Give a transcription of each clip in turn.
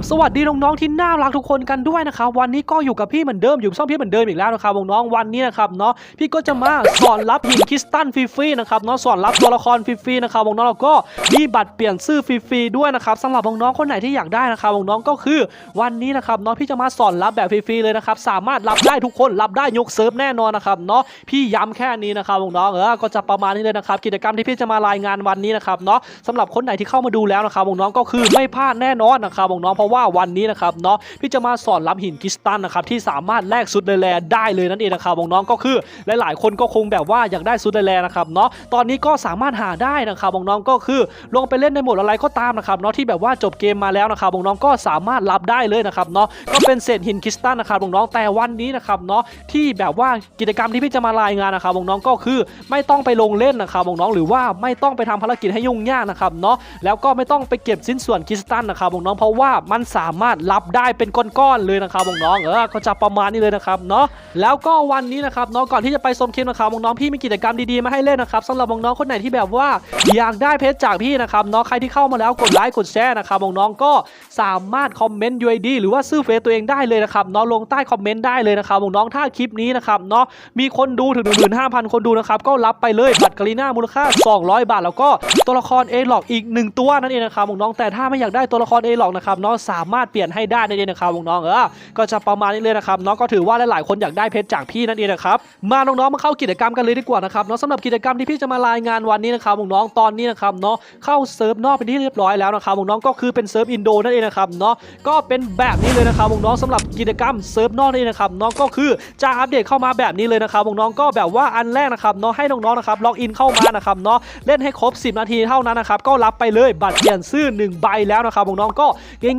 บสวัสดีน้องๆที่น่ารักทุกคนกันด้วยนะครับวันนี้ก็อยู่กับพี่เหมือนเดิมอยู่ช่องพี่เหมือนเดิมอีกแล้วนะครับน้องๆวันนี้นะครับเนาะพี่ก็จะมาสอนรับหินคริสตัลฟรีๆนะครับเนาะสอนรับตัวละครฟรีๆนะครับน้องๆแล้วก็มีบัตรเปลี่ยนชื่อฟรีๆด้วยนะครับสำหรับน้องๆคนไหนที่อยากได้นะครับน้องๆก็คือวันนี้นะครับเนาะพี่จะมาสอนรับแบบฟรีๆเลยนะครับสามารถรับได้ทุกคนรับได้ยกเซิร์ฟแน่นอนนะครับเนาะพี่ย้ำแค่นี้นะครับน้องๆเออก็จะประมาณนี้เลยนะครับกิจกรรมที่พี่จะมารายงานวันนี้นะครับเนาะสำหรับคนไหนที่เข้ามาดูแล้วนะครับน้องๆก็คือไม่พลาดแน่นอนนะครับน้องๆเพราะว่าวันนี้นะครับเนาะพี่จะมาสอนรับหินคริสตัลนะครับที่สามารถแลกสุดเลแลได้เลยนั่นเองนะครับน้องก็คือหลาย ๆ คนก็คงแบบว่าอยากได้สุดเลแลนะครับเนาะตอนนี้ก็สามารถหาได้นะครับน้องก็คือลงไปเล่นในโหมดอะไรก็ตามนะครับเนาะที่แบบว่าจบเกมมาแล้วนะครับน้องก็สามารถรับได้เลยนะครับเนาะก็เป็นเศษหินคริสตัลนะครับน้องแต่วันนี้นะครับเนาะที่แบบว่ากิจกรรมที่พี่จะมารายงานนะครับน้องก็คือไม่ต้องไปลงเล่นนะครับน้องหรือว่าไม่ต้องไปทำภารกิจให้ยุ่งยากนะครับเนาะแล้วก็ไม่ต้องไปเก็บชิ้นส่วนคริสตัลนะครับน้องเพราะว่ามันสามารถรับได้เป็นก้อนๆเลยนะครับน้องๆเออก็จะประมาณนี้เลยนะครับเนาะแล้วก็วันนี้นะครับเนาะก่อนที่จะไปชมคลิปนะครับน้องๆพี่มีกิจกรรมดีๆมาให้เล่นนะครับสำหรับน้องๆคนไหนที่แบบว่าอยากได้เพชรจากพี่นะครับเนาะใครที่เข้ามาแล้วกดไลค์กดแชร์นะครับน้องๆก็สามารถคอมเมนต์ UID หรือว่าซื้อเฟซตัวเองได้เลยนะครับเนาะลงใต้คอมเมนต์ได้เลยนะครับน้องๆถ้าคลิปนี้นะครับเนาะมีคนดูถึง15,000 คนดูนะครับก็รับไปเลยบัตรกาลีน่ามูลค่า 200 บาท แล้วก็ตัวละครเอหลอกอีก 1 ตัวนั่นเองนะครับน้องแต่ถ้าไม่อยากได้ตัวละครเอหลอกนะครับเนาะสามารถเปลี่ยนให้ได้นั่นเองนะครับน้องเออก็จะประมาณนี้เลยนะครับเนาะก็ถือว่าหลายๆคนอยากได้เพชรจากพี่นั่นเองนะครับมาน้องๆมาเข้ากิจกรรมกันเลยดีกว่านะครับเนาะสำหรับกิจกรรมที่พี่จะมารายงานวันนี้นะครับน้องตอนนี้นะครับเนาะเข้าเซิร์ฟนอกเป็นที่เรียบร้อยแล้วนะครับน้องก็คือเป็นเซิร์ฟอินโดนั่นเองนะครับเนาะก็เป็นแบบนี้เลยนะครับน้องสำหรับกิจกรรมเซิร์ฟนอกนี่นะครับน้องก็คือจะอัปเดตเข้ามาแบบนี้เลยนะครับน้องก็แบบว่าอันแรกนะครับเนาะให้น้องๆนะครับล็อกอินเข้ามานะครับเนาะเล่นให้ครบ 10 นาทีเท่านั้นนะครับก็รับไปเลยบัตรเปลี่ยนชื่อ1ใบแล้วนะครับน้องก็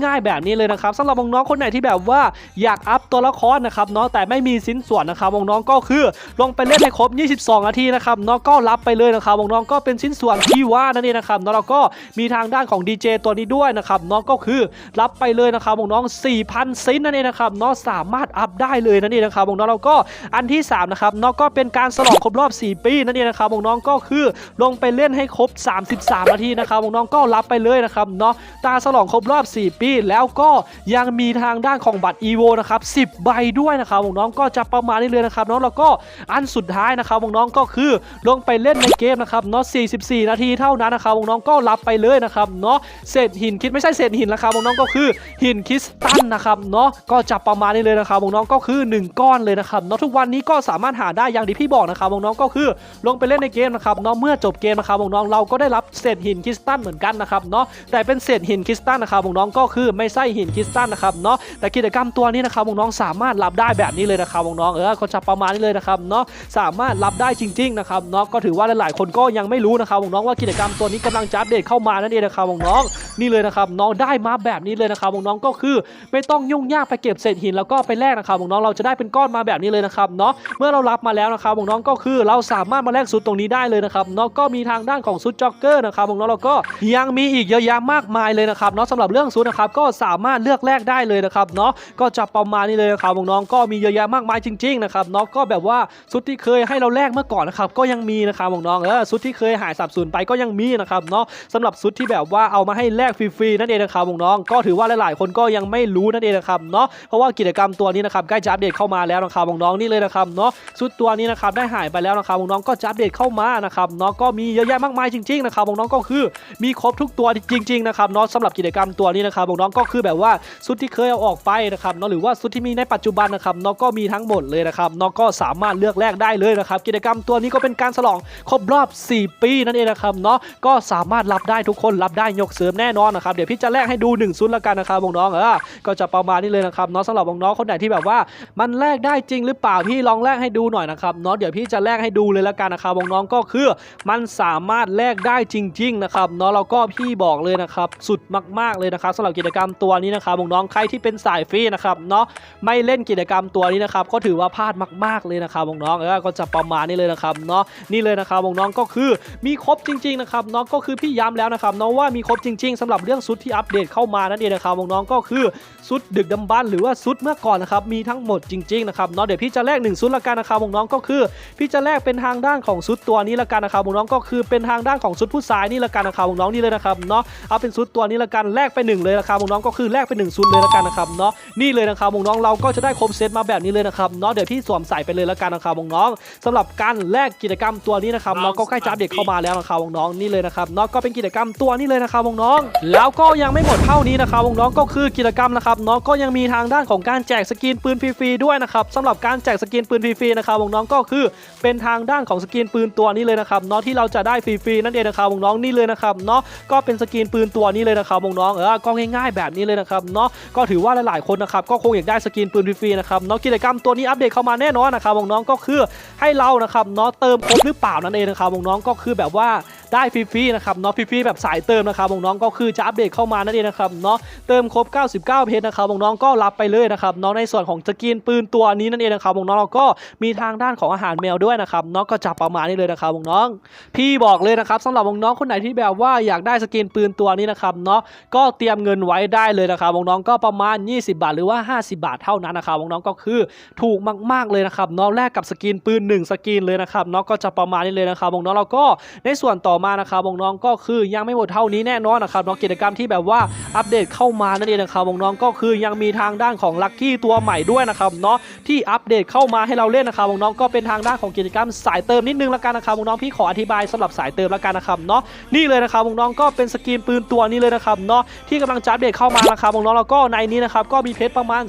ง่ายแบบนี้เลยนะครับสำหรับน้องๆคนไหนที่แบบว่าอยากอัพตัวละครนะครับเนาะแต่ไม่มีสินส่วนนะครับน้องๆก็คือลงไปเล่นให้ครบ 22 นาทีนะครับเนาะก็รับไปเลยนะครับน้องๆก็เป็นชิ้นส่วนที่ว่านั่นเองนะครับเนาะแล้วก็มีทางด้านของ DJ ตัวนี้ด้วยนะครับเนาะก็คือรับไปเลยนะครับน้องๆ4,000ซินนั่นเองนะครับเนาะสามารถอัพได้เลยนั่นเองนะครับน้องๆแล้วก็อันที่สามนะครับเนาะก็เป็นการฉลองครบรอบ 4 ปีนั่นเองนะครับน้องๆก็คือลงไปเล่นให้ครบ 33 นาทีนะครับน้องๆก็รับไปเลยนะครับเนาะตาฉลองครบรอบ 4 ปีแล้วก็ยังมีทางด้านของบัตร EVO นะครับ10 ใบด้วยนะครับน้องก็จะประมาณนี้เลยนะครับเนาะแล้วก็อันสุดท้ายนะครับน้องก็คือลงไปเล่นในเกมนะครับเนาะ44 นาทีเท่านั้นนะครับน้องก็รับไปเลยนะครับเนาะเศษหินคิดไม่ใช่เศษหินนะครับน้องก็คือหินคริสตัลนะครับเนาะก็จะประมาณนี้เลยนะครับน้องก็คือ 1 ก้อนเลยนะครับเนาะทุกวันนี้ก็สามารถหาได้อย่างที่พี่บอกนะครับน้องก็คือลงไปเล่นในเกมนะครับเนาะเมื่อจบเกมนะครับน้องเราก็ได้รับเศษหินคริสตัลเหมือนกันนะครับเนาะแต่เป็นเศษหินคริสตัลนะครับน้องก็คือไม่ใช่หินคริสตัลนะครับเนาะแต่กิจกรรมตัวนี้นะครับน้องๆสามารถรับได้แบบนี้เลยนะครับน้องๆเออก็จะประมาณนี้เลยนะครับเนาะสามารถรับได้จริงๆนะครับเนาะก็ถือว่าหลายๆคนก็ยังไม่รู้นะครับน้องๆว่ากิจกรรมตัวนี้กำลังจะอัปเดตเข้ามานั่นเองนะครับน้องๆนี่เลยนะครับน้องได้มาแบบนี้เลยนะครับน้องๆก็คือไม่ต้องยุ่งยากไปเก็บเศษหินแล้วก็ไปแลกนะครับน้องๆเราจะได้เป็นก้อนมาแบบนี้เลยนะครับเนาะเมื่อเรารับมาแล้วนะครับน้องๆก็คือเราสามารถมาแลกซุดตรงนี้ได้เลยนะครับเนาะก็มีทางด้านของซุดจ็อกเกอร์นะครับน้องๆเราก็ยังมีอีกเยอะแยะมากมายเลยนะครับเนาะสำหรับเรื่องซุดนะครับก็สามารถเลือกแลกได้เลยนะครับเนาะก็จะประมาณนี้เลยนะครับน้องๆก็มีเยอะแยะมากมายจริงๆนะครับเนาะก็แบบว่าซุดที่เคยให้เราแลกเมื่อก่อนนะครับก็ยังมีนะครับน้องๆเออซุดที่เคยหายสับสูญไปก็ยังมีนะครับเนาะสำหรับซุดที่แบบว่าเอามาให้แลกฟรีๆนั่นเองนะครับน้องๆก็ถือว่าหลายๆ คนก็ยังไม่รู้นั่นเองนะครับเนาะเพราะว่ากิจกรรมตัวนี้นะครับใกล้จะอัปเดตเข้ามาแล้วนะครับน้องๆนี่เลยนะครับเนาะซุดตัวนี้นะครับได้หายไปแล้วนะครับน้องๆก็จะอัปเดตเข้ามานะครับเนาะก็มีเยอะแยะมากมายจริงๆนะครับน้องๆก็คือมีครบทุกตัวจริงๆนะครับเนาะสำหรับกิจกรรมตัวนี้นะครับน้องๆก็็คือแบบว่าซุดที่เคยเอาออกไปนะครับเนาะหรือว่าซุดที่มีในปัจจุบันนะครับเนาะก็มีทั้งหมดเลยนะครับเนาะก็สามารถเลือกแลกได้เลยนะครับกิจกรรมตัวนี้ก็เป็นการฉลองครบรอบ 4 ปีนั่นเองนะครับเนาะก็สามารถรับได้ทุกคนรับได้ยกเสริมแน่นอนนะครับเดี๋ยวพี่จะแลกให้ดู1ซุดละกันนะครับน้องเออก็จะประมาณนี้เลยนะครับเนาะสำหรับน้องคนไหนที่แบบว่า มันแลกได้จริงหรือเปล่าพี่ลองแลกให้ดูหน่อยนะครับเนาะเดี๋ยวพี่จะแลกให้ดูเลยละกันนะครับน้องก็คือมันสามารถแลกได้จริง ๆ นะครับเนาะแล้วก็พี่บอกเลยนะครับสุดมากๆเลยนะครับสำหรับกิจกรรมรมตัวนี้นะครับน้องๆใครที่เป็นสายฟรีนะครับเนาะไม่เล่นกิจกรรมตัวนี้นะครับก็ถือว่าพลาดมาก ๆเลยนะครับน้องๆเออก็จะประมาณนี้เลยนะครับเนาะนี่เลยนะครับน้องๆก็คือมีครบจริงๆนะครับเนาะก็คือพี่ย้ำแล้วนะครับเนาะว่ามีครบจริง ๆสำหรับเรื่องชุดที่อัปเดตเข้ามานั่นเองนะครับน้องๆก็คือชุดดึกดำบรรพ์หรือว่าชุดเมื่อก่อนนะครับมีทั้งหมดจริงๆนะครับเนาะเดี๋ยวพี่จะแลกหนึ่งชุดละกันนะครับน้องๆก็คือ พี่จะแลกเป็นทางด้านของชุดตัวนี้ละกันนะครับน้องๆก็คือเป็นทางด้านของชุดผู้ชายนี่ละกันนะครับน้องนี่เลยนะครับเนาะเอาเป็นชุดตัวนี้ละกันแลกไปหนึ่งเลยนะครับน้องๆก็คือแลกเป็นหนึ่งซุนเลยละกันนะครับเนาะนี่เลยนะครับน้องๆเราก็จะได้ครบเซตมาแบบนี้เลยนะครับเนาะเดี๋ยวพี่สวมใส่ไปเลยละกันนะครับน้องๆสำหรับการแลกกิจกรรมตัวนี้นะครับเนาะก็ใกล้จะอัปเดตเข้ามาแล้วนะครับน้องๆนี่เลยนะครับเนาะก็เป็นกิจกรรมตัวนี้เลยนะครับน้องๆแล้วก็ยังไม่หมดเท่านี้นะครับน้องๆก็คือกิจกรรมนะครับเนาะก็ยังมีทางด้านของการแจกสกินปืนฟรีๆด้วยนะครับสำหรับการแจกสกินปืนฟรีๆนะครับน้องๆก็คือเป็นทางด้านของสกินปืนตัวนี้เลยนะครับเนาะที่เราจะได้ฟรีๆนั่นเองนะครับน้องๆนี่เลยนะครับเนาะก็เป็นสกินปืนตัวนี้เลยนะครับน้องๆเออก็ง่ายๆแบบแบบนี้เลยนะครับเนาะก็ถือว่าหลายๆคนนะครับก็คงอยากได้สกินปืนฟรีๆนะครับเนาะกิจกรรมตัวนี้อัปเดตเข้ามาแน่นอนนะครับน้องก็คือให้เรานะครับเนาะเติมครบหรือเปล่านั่นเองนะครับน้องก็คือแบบว่า ได้ฟรีๆนะครับเนาะฟรีๆแบบสายเติมนะครับน้องก็คือจะอัปเดตเข้ามานั่นเองนะครับเนาะเติมครบ 99 เพชรนะครับน้องก็รับไปเลยนะครับเนาะในส่วนของสกินปืนตัวนี้นั่นเองนะครับน้องเราก็มีทางด้านของอาหารแมวด้วยนะครับเนาะก็จับประมาณนี้เลยนะครับน้องพี่บอกเลยนะครับสำหรับน้องคนไหนที่แบบว่าอยากได้สกินปืนตัวนี้นะครับเนาะก็เตรียมเงินไว้ได้เลยนะครับน้องก็ประมาณ 20 บาทหรือว่า 50 บาทเท่านั้นนะครับน้องก็คือถูกมากๆเลยนะครับเนาะแลกกับสกินปืน 1 สกินเลยนะครับเนาะก็จะประมาณนี้เลยนะครับน้องเราก็ในส่วนต่อมานะครับน้องๆก็คือยังไม่หมดเท่านี้แน่นอนนะครับเนาะกิจกรรมที่แบบว่าอัปเดตเข้ามานั่นเองนะครับน้องๆก็คือยังมีทางด้านของลัคกี้ตัวใหม่ด้วยนะครับเนาะที่อัปเดตเข้ามาให้เราเล่นนะครับน้องๆก็เป็นทางด้านของกิจกรรมสายเติมนิดนึงละกันนะครับน้องๆพี่ขออธิบายสำหรับสายเติมละกันนะครับเนาะนี่เลยนะครับน้องๆก็เป็นสกินปืนตัวนี้เลยนะครับเนาะที่กำลังจะอัปเดตเข้ามานะครับน้องๆแล้วก็ในนี้นะครับก็มีเพชรประมาณ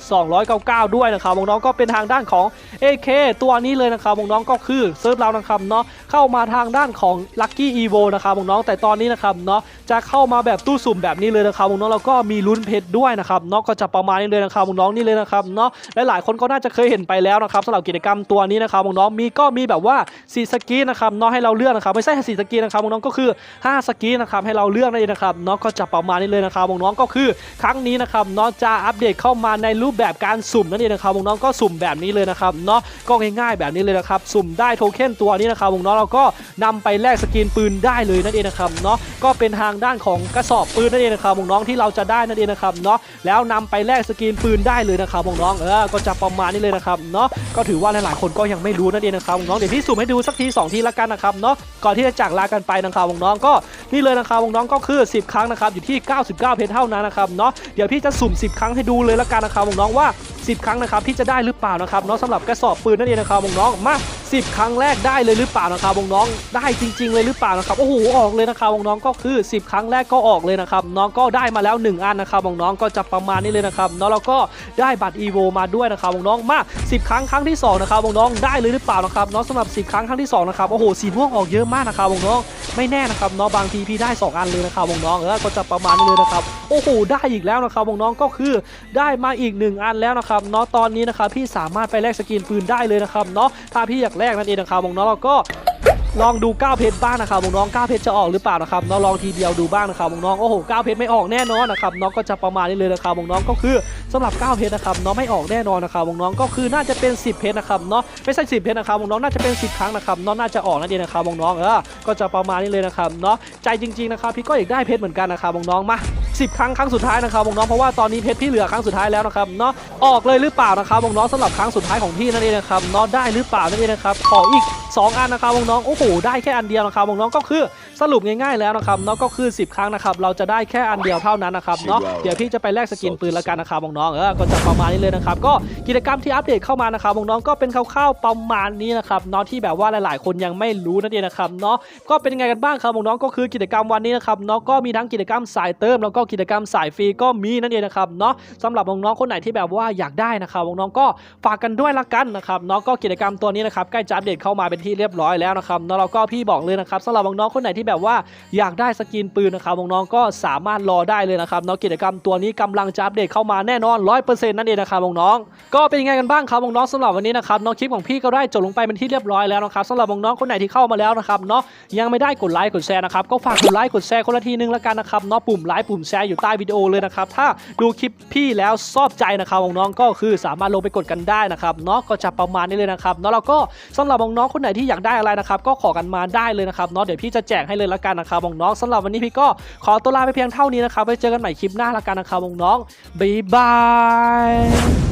299 ด้วยนะครับน้องๆก็เป็นทางด้านของ AK ตัวนี้เลยนะครับน้องๆก็คือเซิร์ฟเรานะครับเนาะเข้ามาทางด้านของ Lucky Evo นะครับน้องแต่ตอนนี้นะครับเนาะจะเข้ามาแบบตู้สุ่มแบบนี้เลยนะครับน้องๆแล้วก็มีลุ้นเพชรด้วยนะครับเนาะก็จะประมาณนี้เลยนะครับน้องนี่เลยนะครับเนาะและหลายคนก็น่าจะเคยเห็นไปแล้วนะครับสำหรับกิจกรรมตัวนี้นะครับน้องมีก็มีแบบว่าสีสกีนะครับเนาะให้เราเลือกนะครับไม่ใช่สีสกีนะครับน้องก็คือ 5 สกีนะครับให้เราเลือกนั่นเองนะครับเนาะก็จะประมาณนี้เลยนะครับน้องก็คือครั้งนี้นะครับเนาะจะอัปเดตเข้ามาในรูปแบบการสุ่มนั่นเองนะครับน้องก็สุ่มแบบนี้เลยนะครับเนาะก็ง่ายๆแบบนี้เลยนะครับสุ่มได้โทเค็นตัวนี้นะครับน้องเราก็นำไปแลกสกินปืนได้ได้เลยนั่นเองนะครับเนาะก็เป็นทางด้านของกระสอบปืนนั่นเองนะครับน้องที่เราจะได้นั่นเองนะครับเนาะแล้วนำไปแลกสกินปืนได้เลยนะครับน้องเออก็จะประมาณนี้เลยนะครับเนาะก็ถือว่าหลายๆคนก็ยังไม่รู้นั่นเองนะครับน้องเดี๋ยวพี่สุ่มให้ดูสักทีสองทีละกันนะครับเนาะก่อนที่จะจากลากันไปนะครับน้องก็นี่เลยนะครับน้องก็คือ 10 ครั้งนะครับอยู่ที่ 99 เพชรเท่านั้นนะครับเนาะเดี๋ยวพี่จะสุ่ม 10 ครั้งให้ดูเลยละกันนะครับน้องว่า 10 ครั้งนะครับที่จะได้หรือเปล่านะครับเนาะสำหรับกระสอบปืนนั่นเองนะครับน้องมา 10 ครั้งแรกได้เลยหรือเปล่านะครับน้องได้จริง ๆ เลยหรือเปล่านะครับโอ้โหออกเลยนะครับน้องก็คือ 10 ครั้งแรกก็ออกเลยนะครับน้องก็ได้มาแล้ว 1 อันนะครับน้องก็จะประมาณนี้เลยนะครับนาะแล้วก็ได้บัตรอีโวมาด้วยนะครับน้องมา 10 ครั้งครั้งที่2นะครับน้องได้เลยหรือเปล่านะครับเนาะสำหรับ 10 ครั้งครั้งที่2นะครับโอ้โหสีม่วงออกเยอะมากนะครับน้องไม่แน่นะครับเนาะบางทีพี่ได้ 2 อันเลยนะครับน้องๆเออก็จะประมาณนี้เลยนะครับโอ้โหได้อีกแล้วนะครับน้องก็คือได้มาอีก 1 อันแล้วนะครับเนาะตอนนี้นะครับพี่สามารถไปแลกสกินปืนได้เลยนะครับเนาะถ้าพี่อยากแลกนั่นเองนะครับน้องๆแล้วก็ลองดู9เพชรบ้างนะครับน้อง9เพชรจะออกหรือเปล่านะครับน้องลองทีเดียวดูบ้างนะครับน้องโอ้โห9เพชรไม่ออกแน่นอนนะครับน้องก็จะประมาณนี้เลยนะครับน้องก็คือสำหรับ9เพชรนะครับน้องไม่ออกแน่นอนนะครับน้องก็คือน่าจะเป็น 10 เพชรนะครับเนาะไม่ใช่10เพชรนะครับน้องน่าจะเป็น 10 ครั้งนะครับน้องน่าจะออกนั่นเองนะครับน้องเออก็จะประมาณนี้เลยนะครับเนาะใจจริงๆนะครับพี่ก็อยากได้เพชรเหมือนกันนะครับน้องมา 10 ครั้งครั้งสุดท้ายนะครับน้องๆเพราะว่าตอนนี้เพชรพี่เหลือครั้งสุดท้ายแล้วนะครับเนาะออกเลยหรือเปล่านะครับน้องๆสำหรับครั้งสุดท้ายของพี่นั่นเองนะครับเนาะได้หรือเปล่านั่นเองนะครับขออีก 2 อันนะครับน้องๆโอ้โหได้แค่อันเดียวนะครับน้องๆก็คือสรุปง่ายๆแล้วนะครับเนาะก็คือ 10 ครั้งนะครับเราจะได้แค่อันเดียวเท่านั้นนะครับเนาะเดี๋ยวพี่จะไปแลกสกินปืนแล้วกันนะครับน้องๆเออก็จะประมาณนี้เลยนะครับก็กิจกรรมที่อัปเดตเข้ามานะครับน้องๆก็เป็นคร่าวๆประมาณนี้นะครับเนาะที่แบบว่าหลายๆ คนยังไม่รู้นั่นเองนะครับเนาะก็เป็นยังไงกันบ้างครับน้องๆก็คือกิจกรรมวันนี้นะครับเนาะก็มีทั้งกิจกรรมสายเติมแล้วก็กิจกรรมสายฟรีก็มีนั่นเองนะครับเนาะสำหรับน้องๆคนไหนที่แบบว่าอยากได้นะครับน้องๆก็ฝากกันด้วยละกันนะครับเนาะก็กิจกรรมตัวนี้นะครับใกล้จะอัปเดตเข้ามาเป็นที่เรียบร้อยแล้วนะครับเนาะแล้วก็พี่บอกเลยนะครับสำหรับน้องๆคนไหนที่แบบว่าอยากได้สกินปืนนะครับน้องๆก็สามารถรอได้เลยนะครับเนาะกิจกรรมตัวนี้กำลังจะอัปเดตเข้ามาแน่นอน100%นั่นเองนะครับน้องๆก็เป็นยังไงกันบ้างครับน้องๆสำหรับวันนี้นะครับเนาะคลิปของพี่ก็ได้จบลงไปเป็นที่เรียบร้อยแล้วนะครับสำหรับน้องๆคนไหนที่เข้ามาแล้วนะครับเนาะยังไม่ได้กดไลค์กดแชร์นะครับก็ฝากกดไลค์กดแชร์คนละทีนึงละกันนะครับเนาะปุ่มไลค์ปุ่มแชร์อยู่ใต้วิดีโอเลยนะครับ ถ้าดูคลิปพี่แล้วชอบใจนะครับน้องๆก็คือสามารถลงไปกดกันได้นะครับเนาะก็จะประมาณนี้เลยนะครับเนาะแล้วก็สำหรับน้องๆคนไหนที่อยากได้อะไรนะครับก็ขอกันมาได้เลยนะครับเนาะเดี๋ยวพี่จะแจกให้เลยละกันนะครับน้องๆสำหรับวันนี้พี่ก็ขอตัวลาไปเพียงเท่านี้นะครับไว้เจอกันใหม่คลิปหน้าละกันนะครับน้องๆบ๊ายบาย